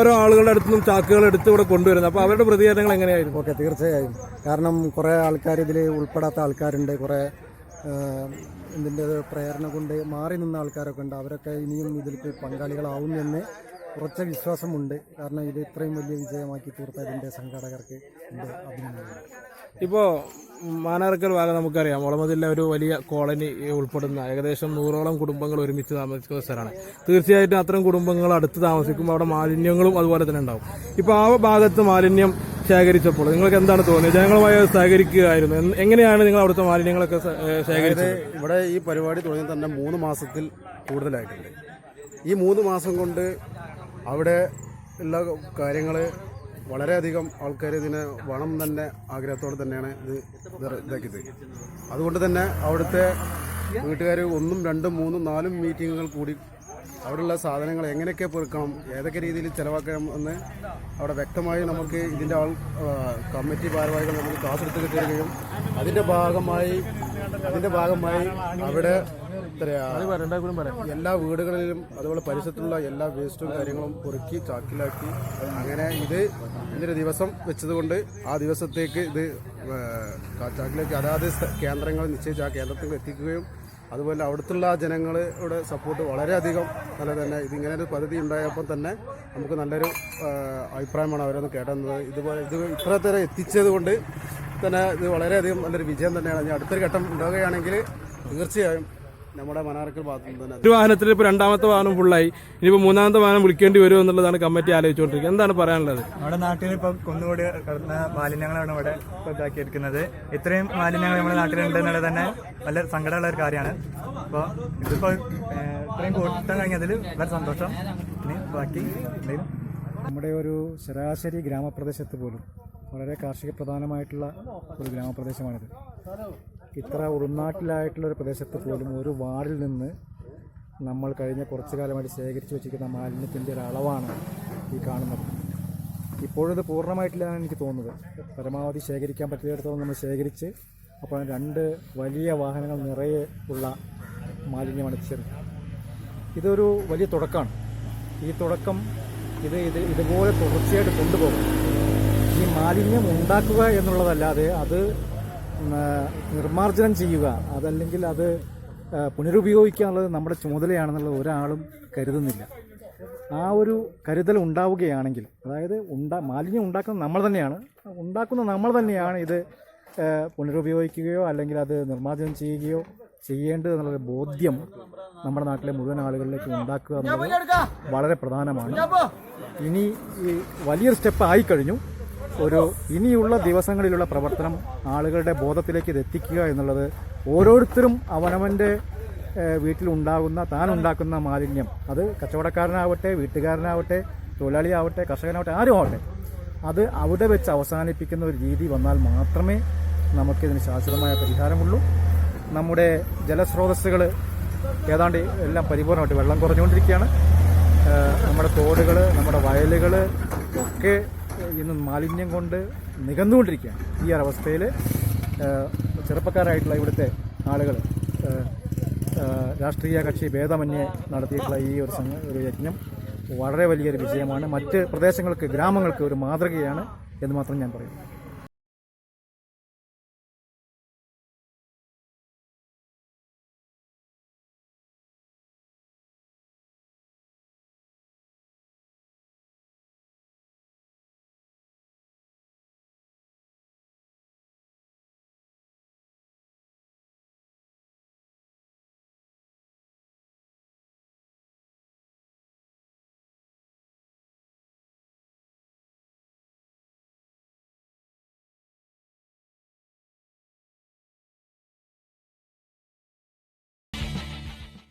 ഓരോ ആളുകളുടെ അടുത്തും ചാക്കുകൾ എടുത്ത് ഇവിടെ കൊണ്ടുവരുന്നത്. അപ്പോൾ അവരുടെ പ്രതികരണങ്ങൾ എങ്ങനെയായിരുന്നു? ഓക്കെ തീർച്ചയായും. കാരണം കുറേ ആൾക്കാർ ഇതിൽ ഉൾപ്പെടാത്ത ആൾക്കാരുണ്ട്. കുറേ ഇതിന്റെ പ്രേരണ കൊണ്ട് മാറി നിന്ന ആൾക്കാരൊക്കെ ഉണ്ട്. അവരൊക്കെ ഇനിയും ഇതിൽ പങ്കാളികളാവും എന്ന് ഉറച്ച വിശ്വാസമുണ്ട്. കാരണം ഇത് ഇത്രയും വലിയ വിജയമാക്കി തീർത്തതിന്റെ സംഘാടകർക്ക് എന്റെ അഭിനന്ദനങ്ങൾ. ഇപ്പോൾ മാനാർക്കൽ ഭാഗം നമുക്കറിയാം. മുളമതില്ല ഒരു വലിയ കോളനി ഉൾപ്പെടുന്ന ഏകദേശം നൂറോളം കുടുംബങ്ങൾ ഒരുമിച്ച് താമസിക്കുന്ന സ്ഥലമാണ്. തീർച്ചയായിട്ടും അത്തരം കുടുംബങ്ങൾ അടുത്ത് താമസിക്കുമ്പോൾ അവിടെ മാലിന്യങ്ങളും അതുപോലെ തന്നെ ഉണ്ടാവും. ഇപ്പോൾ ആ ഭാഗത്ത് മാലിന്യം ശേഖരിച്ചപ്പോൾ നിങ്ങൾക്ക് എന്താണ് തോന്നിയത്? ജനങ്ങളുമായി ശേഖരിക്കുകയായിരുന്നു സഹകരിക്കുകയായിരുന്നു. എങ്ങനെയാണ് നിങ്ങൾ അവിടുത്തെ മാലിന്യങ്ങളൊക്കെ ശേഖരിച്ചത്? ഇവിടെ ഈ പരിപാടി തുടങ്ങി തന്നെ മൂന്ന് മാസത്തിൽ കൂടുതലായിട്ടുണ്ട്. ഈ മൂന്ന് മാസം കൊണ്ട് അവിടെ ഉള്ള കാര്യങ്ങൾ വളരെയധികം ആൾക്കാർ ഇതിനെ വണം തന്നെ ആഗ്രഹത്തോടെ തന്നെയാണ് ഇത് ഇത് ഇതാക്കിയത്. അതുകൊണ്ട് തന്നെ അവിടുത്തെ വീട്ടുകാർ ഒന്നും രണ്ടും മൂന്നും നാലും മീറ്റിങ്ങുകൾ കൂടി അവിടെയുള്ള സാധനങ്ങൾ എങ്ങനെയൊക്കെ പൊറുക്കണം ഏതൊക്കെ രീതിയിൽ ചിലവാക്കണം എന്ന് അവിടെ വ്യക്തമായി നമുക്ക് ഇതിന്റെ ആൾ കമ്മിറ്റി ഭാരവാഹികൾ നമുക്ക് ക്ലാസ് എടുത്ത് തരികയും അതിന്റെ ഭാഗമായി അതിന്റെ ഭാഗമായി അവിടെ എല്ലാ വീടുകളിലും അതുപോലെ പരിസരത്തുള്ള എല്ലാ വേസ്റ്റും കാര്യങ്ങളും പൊറുക്കി ചാക്കിലാക്കി. അങ്ങനെ ഇത് ഇന്നൊരു ദിവസം വെച്ചതുകൊണ്ട് ആ ദിവസത്തേക്ക് ഇത് ചാക്കിലാക്കി അതാത് കേന്ദ്രങ്ങൾ നിശ്ചയിച്ച് ആ കേന്ദ്രത്തിൽ എത്തിക്കുകയും അതുപോലെ അവിടുത്തുള്ള ജനങ്ങളുടെ സപ്പോർട്ട് വളരെയധികം നല്ല തന്നെ ഇതിങ്ങനെ ഒരു പദ്ധതി ഉണ്ടായപ്പോൾ തന്നെ നമുക്ക് നല്ലൊരു അഭിപ്രായമാണ് അവരൊന്ന് കേട്ടത്. ഇതുപോലെ ഇത് ഇത്ര തരം എത്തിച്ചത് കൊണ്ട് തന്നെ ഇത് വളരെയധികം നല്ലൊരു വിജയം തന്നെയാണ്. ഇനി അടുത്തൊരു ഘട്ടം ഉണ്ടാവുകയാണെങ്കിൽ തീർച്ചയായും നമ്മുടെ മനാർക്കൽ ഭാഗത്തു തന്നെ ഒരു വാഹനത്തിൽ ഇപ്പോൾ രണ്ടാമത്തെ വാഹനം ഫുള്ളായി ഇനിയിപ്പോൾ മൂന്നാമത്തെ വാഹനം വിളിക്കേണ്ടി വരും എന്നുള്ളതാണ് കമ്മിറ്റി ആലോചിച്ചുകൊണ്ടിരിക്കുന്നത്. എന്താണ് പറയാനുള്ളത്? നമ്മുടെ നാട്ടിൽ ഇപ്പം കുന്നുകൂടി കിടന്ന മാലിന്യങ്ങളാണ് ഇവിടെ ഇപ്പൊ ഇതാക്കിയിരിക്കുന്നത്. ഇത്രയും മാലിന്യങ്ങൾ നമ്മുടെ നാട്ടിലുണ്ട് എന്നുള്ളത് തന്നെ വളരെ സങ്കടമുള്ള ഒരു കാര്യമാണ്. അപ്പോൾ ഇതിപ്പോ ഇത്രയും കൂട്ടാൻ കഴിഞ്ഞതിൽ വളരെ സന്തോഷം. ഇനി ബാക്കി എന്തെങ്കിലും? നമ്മുടെ ഒരു ശരാശരി ഗ്രാമപ്രദേശത്ത് പോലും വളരെ കാർഷിക പ്രധാനമായിട്ടുള്ള ഒരു ഗ്രാമപ്രദേശമാണിത്. ഇത്ര ഉൾനാട്ടിലായിട്ടുള്ള ഒരു പ്രദേശത്ത് പോലും ഒരു വാർഡിൽ നിന്ന് നമ്മൾ കഴിഞ്ഞ കുറച്ച് കാലമായിട്ട് ശേഖരിച്ചു വെച്ചിരിക്കുന്ന മാലിന്യത്തിന്റെ ഒരു അളവാണ് ഈ കാണുന്നത്. ഇപ്പോഴത് പൂർണമായിട്ടില്ലാന്ന് എനിക്ക് തോന്നുന്നത്. പരമാവധി ശേഖരിക്കാൻ പറ്റിയിടത്തോളം നമ്മൾ ശേഖരിച്ച് അപ്പോൾ രണ്ട് വലിയ വാഹനങ്ങൾ നിറയെ ഉള്ള മാലിന്യമാണ് എത്തിച്ചത് ഇതൊരു വലിയ തുടക്കമാണ്. ഈ തുടക്കം ഇത് ഇത് ഇതുപോലെ തുടർച്ചയായിട്ട് കൊണ്ടുപോകും. ഈ മാലിന്യം ഉണ്ടാക്കുക എന്നുള്ളതല്ലാതെ അത് നിർമ്മാർജനം ചെയ്യുക അതല്ലെങ്കിൽ അത് പുനരുപയോഗിക്കാനുള്ളത് നമ്മുടെ ചുമതലയാണെന്നുള്ളത് ഒരാളും കരുതുന്നില്ല. ആ ഒരു കരുതൽ ഉണ്ടാവുകയാണെങ്കിൽ അതായത് ഉണ്ടാ മാലിന്യം ഉണ്ടാക്കുന്നത് നമ്മൾ തന്നെയാണ് ഉണ്ടാക്കുന്ന നമ്മൾ തന്നെയാണ് ഇത് പുനരുപയോഗിക്കുകയോ അല്ലെങ്കിൽ അത് നിർമ്മാർജനം ചെയ്യുകയോ ചെയ്യേണ്ടത് എന്നുള്ളൊരു ബോധ്യം നമ്മുടെ നാട്ടിലെ മുഴുവൻ ആളുകളിലേക്ക് ഉണ്ടാക്കുക എന്നുള്ളത് വളരെ പ്രധാനമാണ്. ഇനി ഈ വലിയൊരു സ്റ്റെപ്പ് ആയിക്കഴിഞ്ഞു. ഒരു ഇനിയുള്ള ദിവസങ്ങളിലുള്ള പ്രവർത്തനം ആളുകളുടെ ബോധത്തിലേക്ക് ഇത് എത്തിക്കുക എന്നുള്ളത് ഓരോരുത്തരും അവനവന്റെ വീട്ടിലുണ്ടാകുന്ന താൻ ഉണ്ടാക്കുന്ന മാലിന്യം. അത് കച്ചവടക്കാരനാവട്ടെ വീട്ടുകാരനാവട്ടെ തൊഴിലാളിയാവട്ടെ കർഷകനാവട്ടെ ആരും ആവട്ടെ. അത് അവിടെ വെച്ച് അവസാനിപ്പിക്കുന്ന ഒരു രീതി വന്നാൽ മാത്രമേ നമുക്കിതിന് ശാശ്വതമായ പരിഹാരമുള്ളൂ. നമ്മുടെ ജലസ്രോതസ്സുകൾ ഏതാണ്ട് എല്ലാം പരിപൂർണമായിട്ട് വെള്ളം കുറഞ്ഞുകൊണ്ടിരിക്കുകയാണ്. നമ്മുടെ തോടുകൾ നമ്മുടെ വയലുകൾ ഒക്കെ ഇന്ന് മാലിന്യം കൊണ്ട് നികന്നുകൊണ്ടിരിക്കുകയാണ്. ഈ ഒരവസ്ഥയിൽ ചെറുപ്പക്കാരായിട്ടുള്ള ഇവിടുത്തെ ആളുകൾ രാഷ്ട്രീയ കക്ഷി ഭേദമന്യേ നടത്തിയിട്ടുള്ള ഈ ഒരു സംഘ ഒരു യജ്ഞം വളരെ വലിയൊരു വിജയമാണ്. മറ്റ് പ്രദേശങ്ങൾക്ക് ഗ്രാമങ്ങൾക്ക് ഒരു മാതൃകയാണ് എന്ന് മാത്രം ഞാൻ പറയുന്നു.